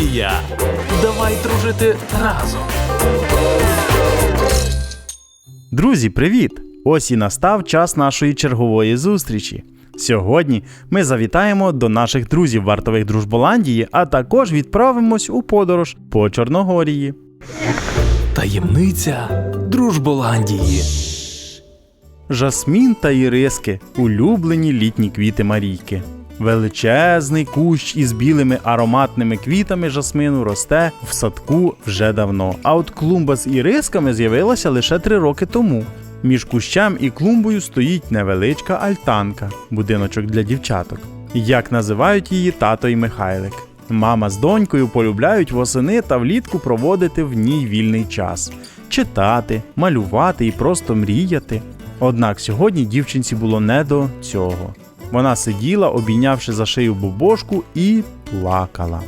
Джорболандія. Давай дружити разом. Друзі, привіт! Ось і настав час нашої чергової зустрічі. Сьогодні ми завітаємо до наших друзів вартових Дружболандії, а також відправимось у подорож по Чорногорії. Таємниця Дружболандії. Жасмін та іриски улюблені літні квіти Марійки. Величезний кущ із білими ароматними квітами жасмину росте в садку вже давно. А от клумба з ірисками з'явилася лише три роки тому. Між кущем і клумбою стоїть невеличка альтанка, будиночок для дівчаток. Як називають її тато і Михайлик. Мама з донькою полюбляють восени та влітку проводити в ній вільний час, читати, малювати і просто мріяти. Однак сьогодні дівчинці було не до цього. Вона сиділа, обійнявши за шию бобошку, і плакала.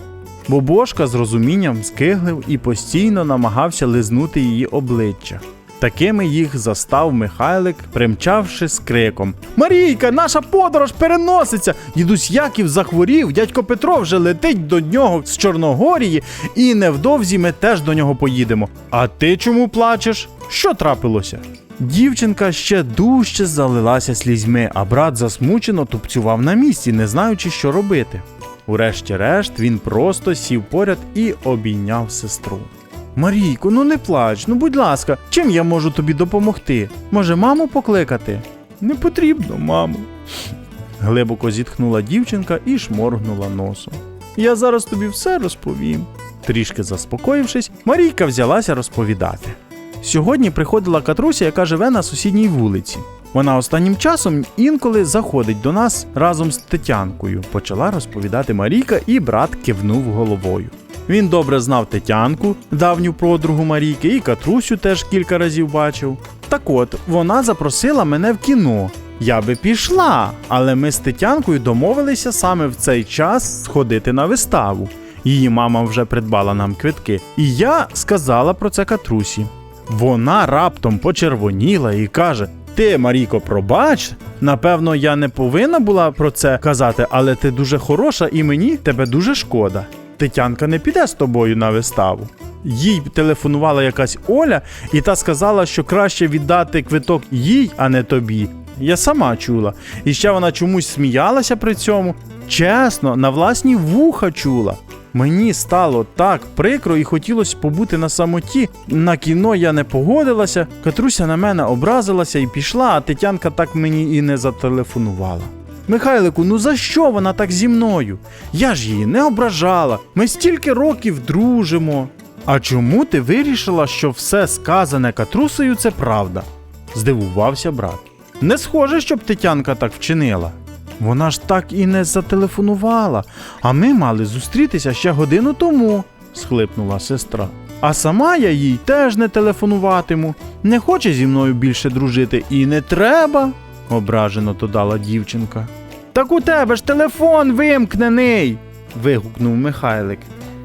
Бобошка з розумінням скиглив і постійно намагався лизнути її обличчя. Такими їх застав Михайлик, примчавши з криком: Марійка, наша подорож переноситься! Дідусь Яків захворів, дядько Петро вже летить до нього з Чорногорії, і невдовзі ми теж до нього поїдемо. А ти чому плачеш? Що трапилося? Дівчинка ще дужче залилася слізьми, а брат засмучено тупцював на місці, не знаючи, що робити. Урешті-решт він просто сів поряд і обійняв сестру. Марійко, ну не плач, ну будь ласка, чим я можу тобі допомогти? Може, маму покликати? Не потрібно, мамо. Глибоко зітхнула дівчинка і шморгнула носом. Я зараз тобі все розповім. Трішки заспокоївшись, Марійка взялася розповідати. Сьогодні приходила Катруся, яка живе на сусідній вулиці. Вона останнім часом інколи заходить до нас разом з Тетянкою, почала розповідати Марійка, і брат кивнув головою. Він добре знав Тетянку, давню подругу Марійки, і Катрусю теж кілька разів бачив. Так от, вона запросила мене в кіно. Я би пішла, але ми з Тетянкою домовилися саме в цей час сходити на виставу. Її мама вже придбала нам квитки, і я сказала про це Катрусі. Вона раптом почервоніла і каже: Ти, Марійко, пробач. Напевно, я не повинна була про це казати, але ти дуже хороша і мені тебе дуже шкода. Тетянка не піде з тобою на виставу. Їй телефонувала якась Оля, і та сказала, що краще віддати квиток їй, а не тобі. Я сама чула. І ще вона чомусь сміялася при цьому. Чесно, на власні вуха чула. Мені стало так прикро і хотілося побути на самоті. На кіно я не погодилася. Катруся на мене образилася і пішла, а Тетянка так мені і не зателефонувала. Михайлику, ну за що вона так зі мною? Я ж її не ображала. Ми стільки років дружимо. А чому ти вирішила, що все сказане Катрусею це правда? здивувався брат. Не схоже, щоб Тетянка так вчинила. Вона ж так і не зателефонувала, а ми мали зустрітися ще годину тому, схлипнула сестра. А сама я їй теж не телефонуватиму. Не хоче зі мною більше дружити і не треба, ображено додала дівчинка. Так у тебе ж телефон вимкнений. вигукнув Михайлик.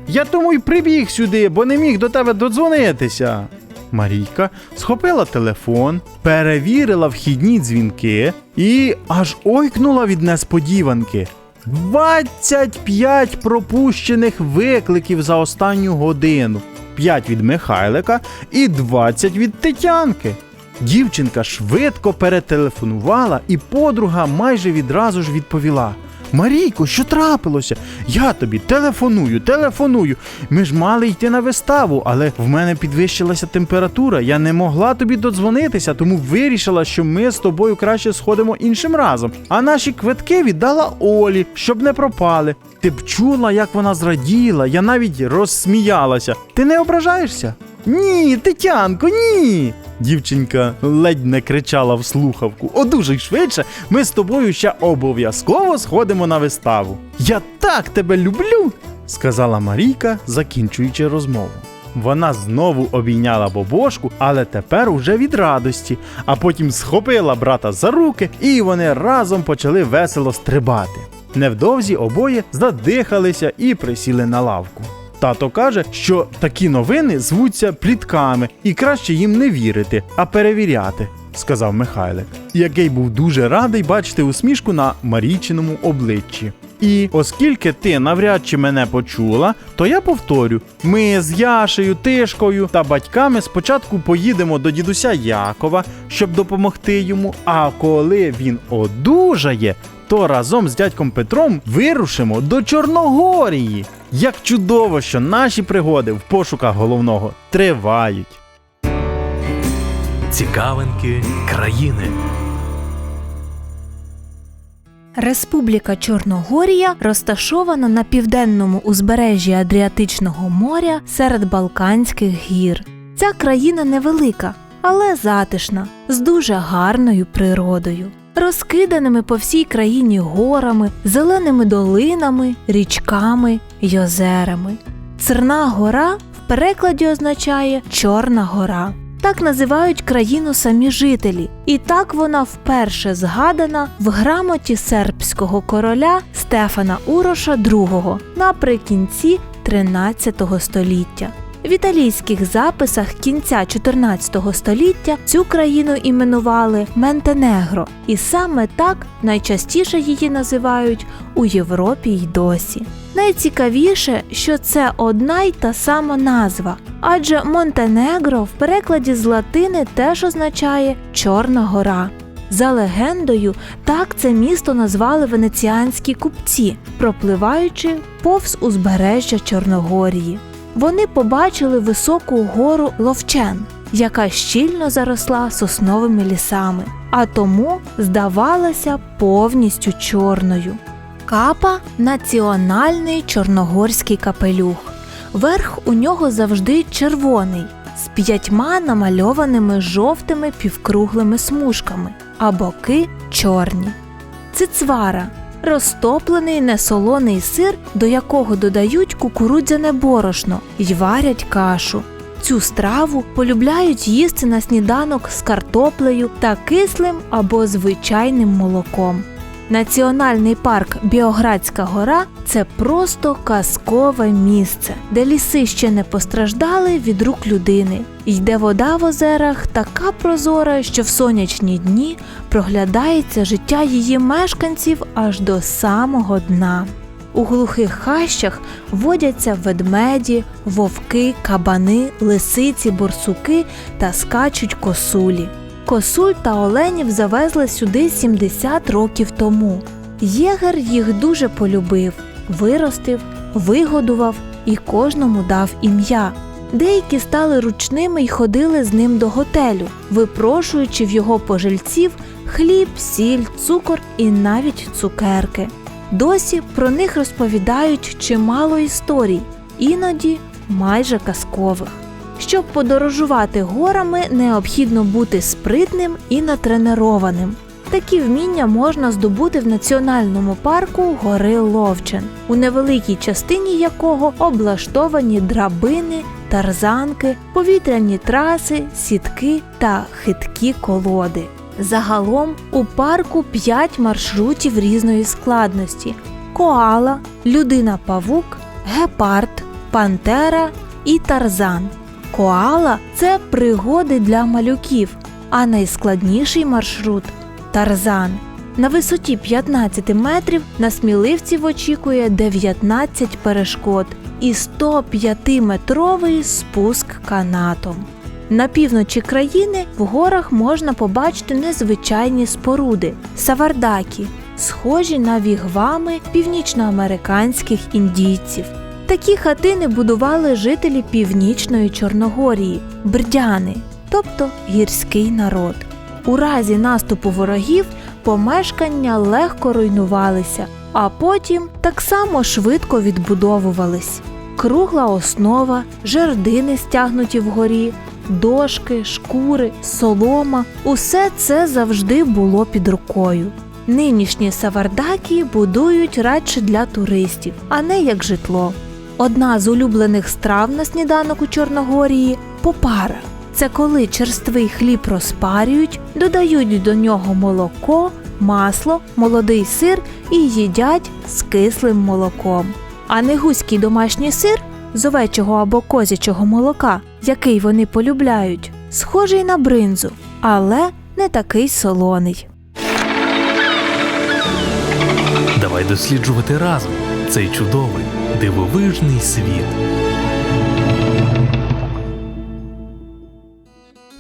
Я тому й прибіг сюди, бо не міг до тебе додзвонитися. Марійка схопила телефон, перевірила вхідні дзвінки і аж ойкнула від несподіванки. 25 пропущених викликів за останню годину, 5 від Михайлика і 20 від Тетянки. Дівчинка швидко перетелефонувала, і подруга майже відразу ж відповіла: Марійко, що трапилося? Я тобі телефоную, телефоную. Ми ж мали йти на виставу, але в мене підвищилася температура. Я не могла тобі додзвонитися, тому вирішила, що ми з тобою краще сходимо іншим разом. А наші квитки віддала Олі, щоб не пропали. Ти б чула, як вона зраділа, я навіть розсміялася. Ти не ображаєшся? Ні, Тетянко, ні. Дівчинка ледь не кричала в слухавку. Одужай швидше, ми з тобою ще обов'язково сходимо на виставу. Я так тебе люблю, сказала Марійка, закінчуючи розмову. Вона знову обійняла бобошку, але тепер уже від радості, а потім схопила брата за руки, і вони разом почали весело стрибати. Невдовзі обоє задихалися і присіли на лавку. Тато каже, що такі новини звуться плітками, і краще їм не вірити, а перевіряти, сказав Михайлик, який був дуже радий бачити усмішку на Марійчиному обличчі. І оскільки ти навряд чи мене почула, то я повторю: ми з Яшею, Тишкою та батьками спочатку поїдемо до дідуся Якова, щоб допомогти йому. А коли він одужає, то разом з дядьком Петром вирушимо до Чорногорії. Як чудово, що наші пригоди в пошуках головного тривають. Цікавинки країни. Республіка Чорногорія розташована на південному узбережжі Адріатичного моря серед Балканських гір. Ця країна невелика, але затишна, з дуже гарною природою, розкиданими по всій країні горами, зеленими долинами, річками й озерами. Церна гора в перекладі означає Чорна гора. Так називають країну самі жителі, і так вона вперше згадана в грамоті сербського короля Стефана Уроша II наприкінці 13 століття. В італійських записах кінця 14 століття цю країну іменували Ментенегро, і саме так найчастіше її називають у Європі й досі. Найцікавіше, що це одна й та сама назва, адже Монтенегро в перекладі з латини теж означає Чорна гора. За легендою, так це місто назвали венеціанські купці, пропливаючи повз узбережжя Чорногорії. Вони побачили високу гору Ловчен, яка щільно заросла сосновими лісами, а тому здавалася повністю чорною. Капа національний чорногорський капелюх. Верх у нього завжди червоний, з п'ятьма намальованими жовтими півкруглими смужками, а боки чорні. Цицвара розтоплений несолоний сир, до якого додають кукурудзяне борошно й варять кашу. Цю страву полюбляють їсти на сніданок з картоплею та кислим або звичайним молоком. Національний парк Біоградська гора це просто казкове місце, де ліси ще не постраждали від рук людини, і де вода в озерах така прозора, що в сонячні дні проглядається життя її мешканців аж до самого дна. У глухих хащах водяться ведмеді, вовки, кабани, лисиці, борсуки та скачуть косулі. Косуль та оленів завезли сюди 70 років тому. Єгер їх дуже полюбив, виростив, вигодував і кожному дав ім'я. Деякі стали ручними й ходили з ним до готелю, випрошуючи в його пожильців хліб, сіль, цукор і навіть цукерки. Досі про них розповідають чимало історій, іноді майже казкових. Щоб подорожувати горами, необхідно бути спритним і натренованим. Такі вміння можна здобути в національному парку гори Ловчен, у невеликій частині якого облаштовані драбини, тарзанки, повітряні траси, сітки та хиткі колоди. Загалом у парку 5 маршрутів різної складності: коала, людина-павук, гепард, пантера і тарзан. Коала це пригоди для малюків, а найскладніший маршрут тарзан. На висоті 15 метрів на сміливців очікує 19 перешкод і 105-метровий спуск канатом. На півночі країни в горах можна побачити незвичайні споруди савардакі, схожі на вігвами північноамериканських індійців. Такі хатини будували жителі північної Чорногорії, брдяни, тобто гірський народ. У разі наступу ворогів помешкання легко руйнувалися, а потім так само швидко відбудовувались. Кругла основа, жердини стягнуті вгорі, дошки, шкури, солома усе це завжди було під рукою. Нинішні савардаки будують радше для туристів, а не як житло. Одна з улюблених страв на сніданок у Чорногорії попара. Це коли черствий хліб розпарюють, додають до нього молоко, масло, молодий сир і їдять з кислим молоком. А негузький домашній сир з овечого або козячого молока, який вони полюбляють, схожий на бринзу, але не такий солоний. Давай досліджувати разом цей чудовий дивовижний світ.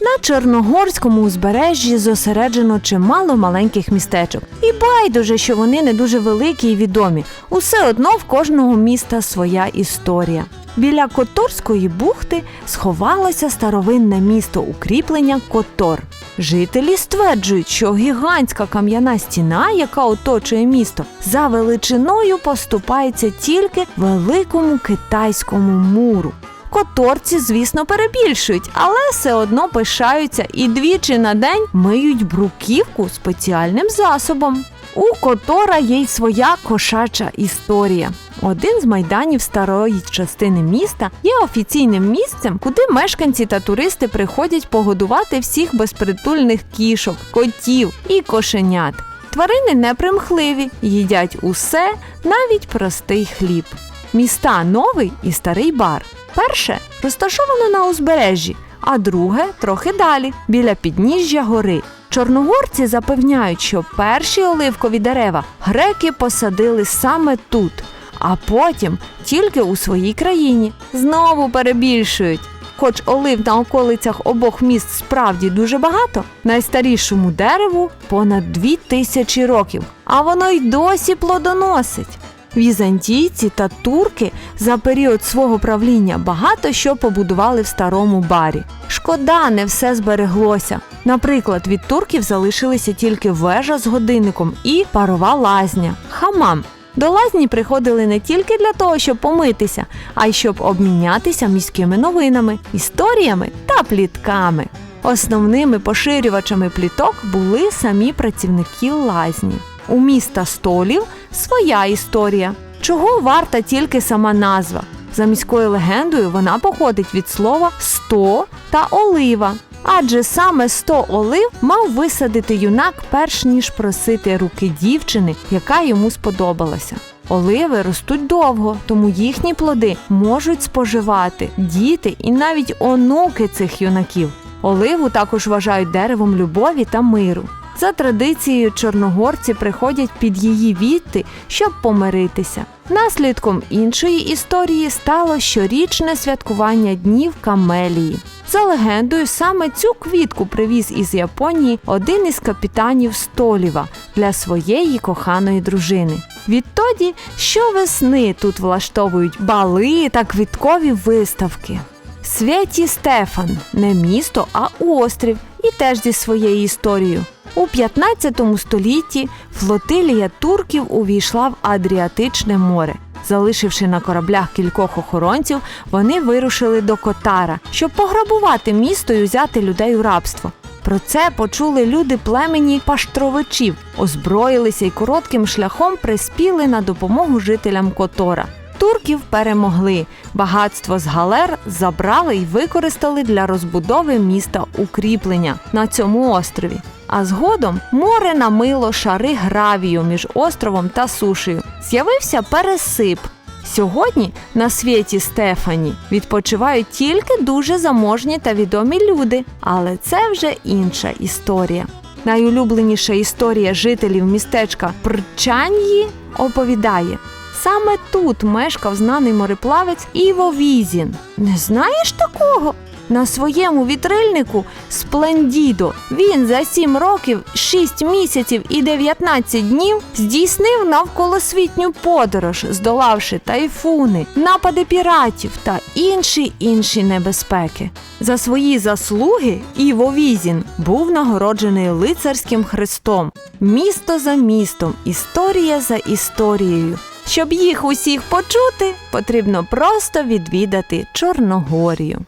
На Чорногорському узбережжі зосереджено чимало маленьких містечок. І байдуже, що вони не дуже великі і відомі. Усе одно в кожного міста своя історія. Біля Которської бухти сховалося старовинне місто укріплення Котор. Жителі стверджують, що гігантська кам'яна стіна, яка оточує місто, за величиною поступається тільки великому китайському муру. Которці, звісно, перебільшують, але все одно пишаються і двічі на день миють бруківку спеціальним засобом. У Котора є й своя кошача історія. Один з майданів старої частини міста є офіційним місцем, куди мешканці та туристи приходять погодувати всіх безпритульних кішок, котів і кошенят. Тварини непримхливі, їдять усе, навіть простий хліб. Міста новий і старий бар. Перше розташовано на узбережжі, а друге трохи далі, біля підніжжя гори. Чорногорці запевняють, що перші оливкові дерева греки посадили саме тут, а потім тільки у своїй країні. Знову перебільшують. Хоч олив на околицях обох міст справді дуже багато, найстарішому дереву понад дві тисячі років, а воно й досі плодоносить. Візантійці та турки за період свого правління багато що побудували в старому барі. Шкода, не все збереглося. Наприклад, від турків залишилися тільки вежа з годинником і парова лазня хамам. До лазні приходили не тільки для того, щоб помитися, а й щоб обмінятися міськими новинами, історіями та плітками. Основними поширювачами пліток були самі працівники лазні. У міста столів своя історія, чого варта тільки сама назва. За міською легендою вона походить від слова сто та олива. Адже саме сто олив мав висадити юнак, перш ніж просити руки дівчини, яка йому сподобалася. Оливи ростуть довго, тому їхні плоди можуть споживати діти і навіть онуки цих юнаків. Оливу також вважають деревом любові та миру. За традицією, чорногорці приходять під її віти, щоб помиритися. Наслідком іншої історії стало щорічне святкування днів Камелії. За легендою, саме цю квітку привіз із Японії один із капітанів Століва для своєї коханої дружини. Відтоді щовесни тут влаштовують бали та квіткові виставки. Святі Стефан не місто, а острів, і теж зі своєю історією. У 15 столітті флотилія турків увійшла в Адріатичне море. Залишивши на кораблях кількох охоронців, вони вирушили до Котара, щоб пограбувати місто і взяти людей у рабство. Про це почули люди племені паштровичів, озброїлися і коротким шляхом приспіли на допомогу жителям Котора. Турків перемогли. Багатство з галер забрали і використали для розбудови міста укріплення на цьому острові. А згодом море намило шари гравію між островом та сушею. З'явився пересип. Сьогодні на світі Стефані відпочивають тільки дуже заможні та відомі люди, але це вже інша історія. Найулюбленіша історія жителів містечка Прчаньї оповідає. Саме тут мешкав знаний мореплавець Іво Візін. Не знаєш такого? На своєму вітрильнику Сплендідо він за 7 років, 6 місяців і 19 днів здійснив навколосвітню подорож, здолавши тайфуни, напади піратів та інші інші небезпеки. За свої заслуги Іво Візін був нагороджений лицарським хрестом. Місто за містом, історія за історією. Щоб їх усіх почути, потрібно просто відвідати Чорногорію.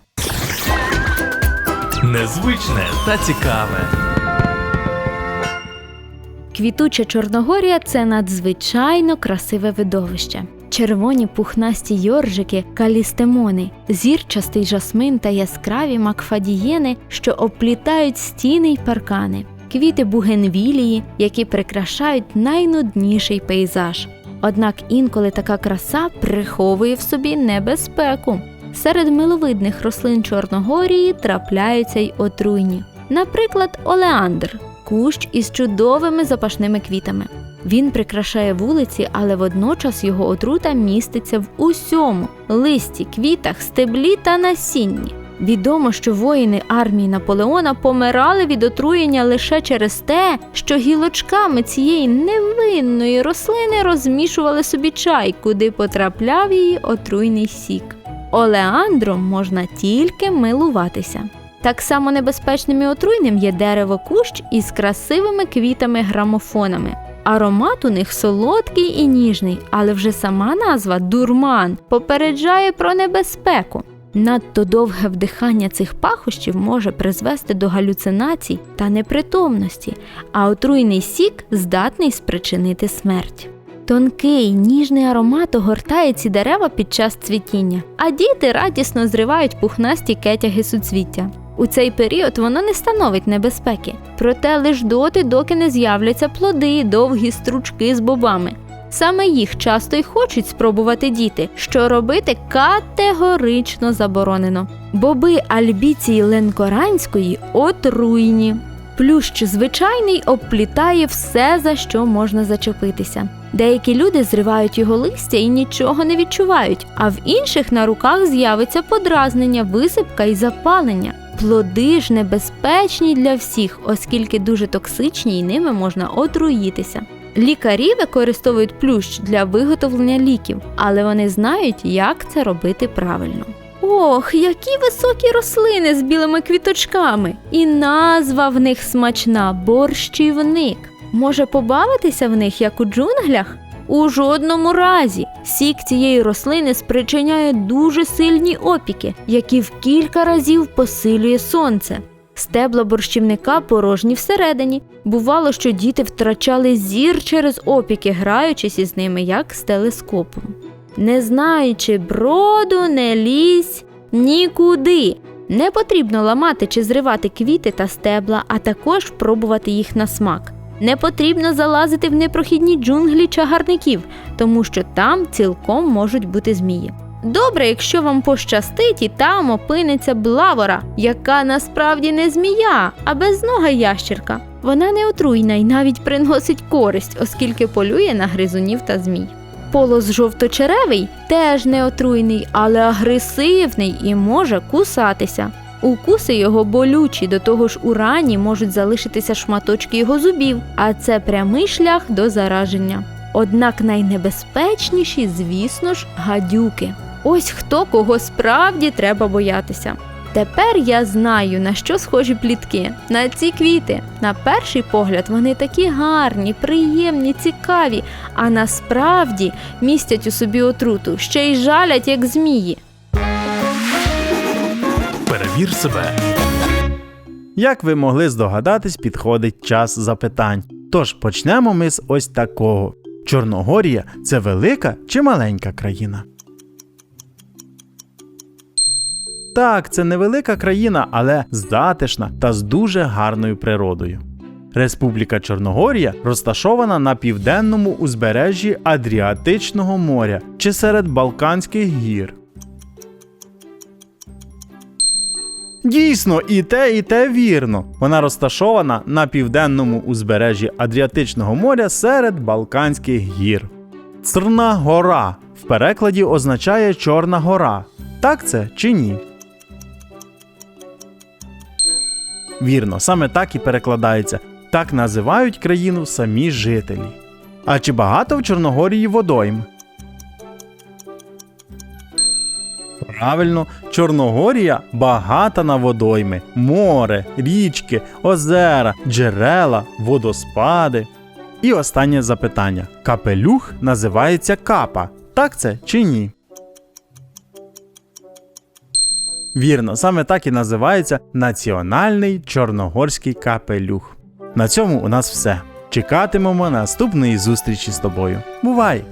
Незвичне та цікаве. Квітуча Чорногорія це надзвичайно красиве видовище. Червоні пухнасті йоржики, калістемони, зірчастий жасмин та яскраві макфадієни, що обплітають стіни й паркани, квіти бугенвілії, які прикрашають найнудніший пейзаж. Однак інколи така краса приховує в собі небезпеку. Серед миловидних рослин Чорногорії трапляються й отруйні. Наприклад, олеандр кущ із чудовими запашними квітами. Він прикрашає вулиці, але водночас його отрута міститься в усьому листі, квітах, стеблі та насінні. Відомо, що воїни армії Наполеона помирали від отруєння лише через те, що гілочками цієї невинної рослини розмішували собі чай, куди потрапляв її отруйний сік. Олеандром можна тільки милуватися. Так само небезпечним і отруйним є дерево кущ із красивими квітами-грамофонами. Аромат у них солодкий і ніжний, але вже сама назва дурман попереджає про небезпеку. Надто довге вдихання цих пахощів може призвести до галюцинацій та непритомності, а отруйний сік здатний спричинити смерть. Тонкий, ніжний аромат огортає ці дерева під час цвітіння, а діти радісно зривають пухнасті кетяги суцвіття. У цей період воно не становить небезпеки, проте лиш доти, доки не з'являться плоди, довгі стручки з бобами. Саме їх часто й хочуть спробувати діти, що робити категорично заборонено. Боби альбіції ленкоранської отруйні. Плющ звичайний обплітає все, за що можна зачепитися. Деякі люди зривають його листя і нічого не відчувають, а в інших на руках з'явиться подразнення, висипка і запалення. Плоди ж небезпечні для всіх, оскільки дуже токсичні і ними можна отруїтися. Лікарі використовують плющ для виготовлення ліків, але вони знають, як це робити правильно. Ох, які високі рослини з білими квіточками! І назва в них смачна борщівник. Може побавитися в них, як у джунглях? У жодному разі сік цієї рослини спричиняє дуже сильні опіки, які в кілька разів посилює сонце. Стебла борщівника порожні всередині. Бувало, що діти втрачали зір через опіки, граючись із ними як з телескопом. Не знаючи броду, не лізь нікуди. Не потрібно ламати чи зривати квіти та стебла, а також пробувати їх на смак. Не потрібно залазити в непрохідні джунглі чагарників, тому що там цілком можуть бути змії. Добре, якщо вам пощастить, і там опиниться блавора, яка насправді не змія, а безнога ящерка. Вона не отруйна і навіть приносить користь, оскільки полює на гризунів та змій. Полос жовточеревий теж не отруйний, але агресивний і може кусатися. Укуси його болючі, до того ж у рані можуть залишитися шматочки його зубів, а це прямий шлях до зараження. Однак найнебезпечніші, звісно ж, гадюки. Ось хто кого справді треба боятися. Тепер я знаю, на що схожі плітки. На ці квіти. На перший погляд вони такі гарні, приємні, цікаві, а насправді містять у собі отруту, ще й жалять, як змії. Перевір себе. Як ви могли здогадатись, підходить час запитань. Тож почнемо ми з ось такого: Чорногорія це велика чи маленька країна? Так, це невелика країна, але затишна та з дуже гарною природою. Республіка Чорногорія розташована на південному узбережжі Адріатичного моря чи серед Балканських гір. Дійсно, і те, і те вірно. Вона розташована на південному узбережжі Адріатичного моря серед Балканських гір. Црна гора в перекладі означає Чорна гора. Так це чи ні? Вірно, саме так і перекладається. Так називають країну самі жителі. А чи багато в Чорногорії водойм? Правильно, Чорногорія багата на водойми, море, річки, озера, джерела, водоспади. І останнє запитання: капелюх називається капа. Так це чи ні? Вірно, саме так і називається Національний чорногорський капелюх. На цьому у нас все. Чекатимемо наступної зустрічі з тобою. Бувай!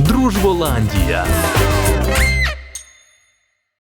Дружболандія.